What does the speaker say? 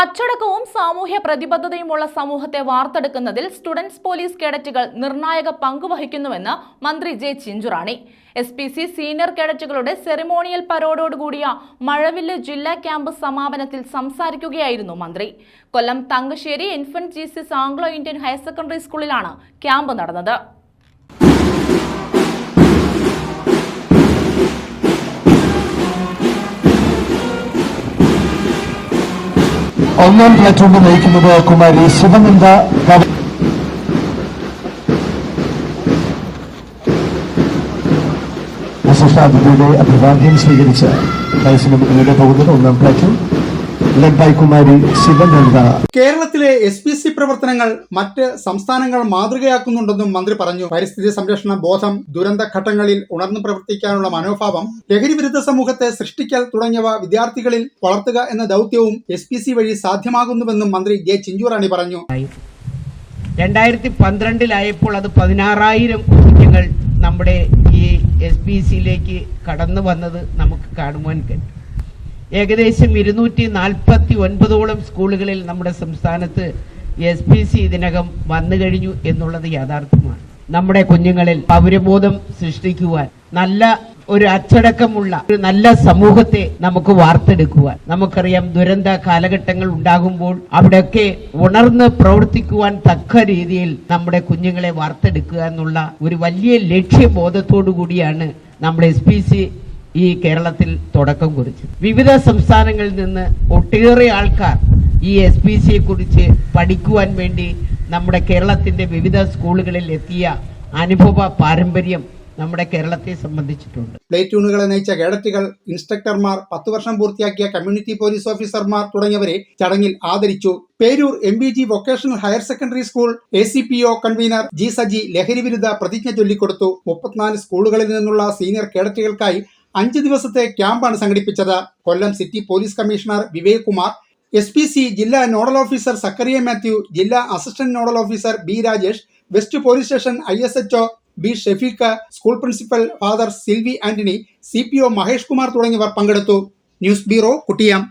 അച്ചടക്കവും സാമൂഹ്യ പ്രതിബദ്ധതയുമുള്ള സമൂഹത്തെ വാർത്തെടുക്കുന്നതിൽ സ്റ്റുഡൻസ് പോലീസ് കേഡറ്റുകൾ നിർണായക പങ്ക് വഹിക്കുന്നുവെന്ന് മന്ത്രി J Chinchurani. S P C senior കേഡറ്റുകളുടെ ceremonial പരോടോടുകൂടിയ മഴവില്ല് ജില്ലാ ക്യാമ്പ് സമാപനത്തിൽ സംസാരിക്കുകയായിരുന്നു മന്ത്രി. Kollam Thangassery infant Jesus Anglo Indian higher secondary സ്കൂളിലാണ് ക്യാമ്പ് നടന്നത്. ഒന്നാം പ്ലാറ്റൂണിൽ നയിക്കുന്നത് കുമാരി ശിവനന്ദ വിശിഷ്ടാതിഥിയുടെ അഭിവാദ്യം സ്വീകരിച്ച് ക്ലൈസിന് മുന്നിലൂടെ പോകുന്നത് ഒന്നാം platoon led by Kumari Sivananda കേരളത്തിലെ എസ് പി സി പ്രവർത്തനങ്ങൾ മറ്റ് സംസ്ഥാനങ്ങൾ മാതൃകയാക്കുന്നുണ്ടെന്നും മന്ത്രി പറഞ്ഞു. പരിസ്ഥിതി സംരക്ഷണ ബോധം ദുരന്ത ഘട്ടങ്ങളിൽ ഉണർന്നു പ്രവർത്തിക്കാനുള്ള മനോഭാവം ലഹരി വിരുദ്ധ സമൂഹത്തെ സൃഷ്ടിക്കൽ തുടങ്ങിയവ വിദ്യാർത്ഥികളിൽ വളർത്തുക എന്ന ദൗത്യവും എസ് പി സി വഴി സാധ്യമാകുന്നുവെന്നും മന്ത്രി ജെ ചിഞ്ചുറാണി പറഞ്ഞു. രണ്ടായിരത്തി പന്ത്രണ്ടിലായപ്പോൾ അത് പതിനാറായിരം കുട്ടികൾ നമ്മുടെ ഈ എസ് പി സിയിലേക്ക് കടന്നു വന്നത് നമുക്ക് കാണുവാൻ കഴിയും. ഏകദേശം ഇരുന്നൂറ്റി നാൽപ്പത്തി ഒൻപതോളം സ്കൂളുകളിൽ നമ്മുടെ സംസ്ഥാനത്ത് എസ് പി സി ഇതിനകം വന്നു കഴിഞ്ഞു എന്നുള്ളത് യാഥാർത്ഥ്യമാണ്. നമ്മുടെ കുഞ്ഞുങ്ങളിൽ പൗരബോധം സൃഷ്ടിക്കുവാൻ നല്ല ഒരു അച്ചടക്കമുള്ള ഒരു നല്ല സമൂഹത്തെ നമുക്ക് വാർത്തെടുക്കുവാൻ നമുക്കറിയാം ദുരന്ത കാലഘട്ടങ്ങൾ ഉണ്ടാകുമ്പോൾ അവിടെയൊക്കെ ഉണർന്ന് പ്രവർത്തിക്കുവാൻ തക്ക രീതിയിൽ നമ്മുടെ കുഞ്ഞുങ്ങളെ വാർത്തെടുക്കുക എന്നുള്ള ഒരു വലിയ ലക്ഷ്യബോധത്തോടു കൂടിയാണ് നമ്മൾ എസ് പി സി ഈ കേരളത്തിൽ തുടക്കം കുറിച്ചു വിവിധ സംസ്ഥാനങ്ങളിൽ നിന്ന് ഒട്ടേറെ ആൾക്കാർ ഈ എസ് പി സിയെ കുറിച്ച് പഠിക്കുവാൻ വേണ്ടി നമ്മുടെ കേരളത്തിന്റെ വിവിധ സ്കൂളുകളിൽ എത്തിയ അനുഭവ പാരമ്പര്യം നമ്മുടെ കേരളത്തെ സംബന്ധിച്ചിട്ടുണ്ട്. പ്ലേറ്റൂണുകളെ നയിച്ച കേഡറ്റുകൾ ഇൻസ്ട്രക്ടർമാർ പത്തു വർഷം പൂർത്തിയാക്കിയ കമ്മ്യൂണിറ്റി പോലീസ് ഓഫീസർമാർ തുടങ്ങിയവരെ ചടങ്ങിൽ ആദരിച്ചു. Perur M B G vocational higher secondary school A C P O convener G Saji ലഹരി വിരുദ്ധ പ്രതിജ്ഞ ചൊല്ലിക്കൊടുത്തു. മുപ്പത്തിനാല് സ്കൂളുകളിൽ നിന്നുള്ള സീനിയർ കേഡറ്റുകൾക്കായി അഞ്ച് ദിവസത്തെ ക്യാമ്പാണ് സംഘടിപ്പിച്ചത്. Kollam city police commissioner Vivek Kumar S P C ജില്ലാ നോഡൽ ഓഫീസർ സക്കറിയ മാത്യു ജില്ലാ assistant nodal officer B Rajesh west police station I S H O B Shefeeq school principal father Silvi Antony C P O Mahesh Kumar തുടങ്ങിയവർ പങ്കെടുത്തു. News bureau കുട്ടിയാം.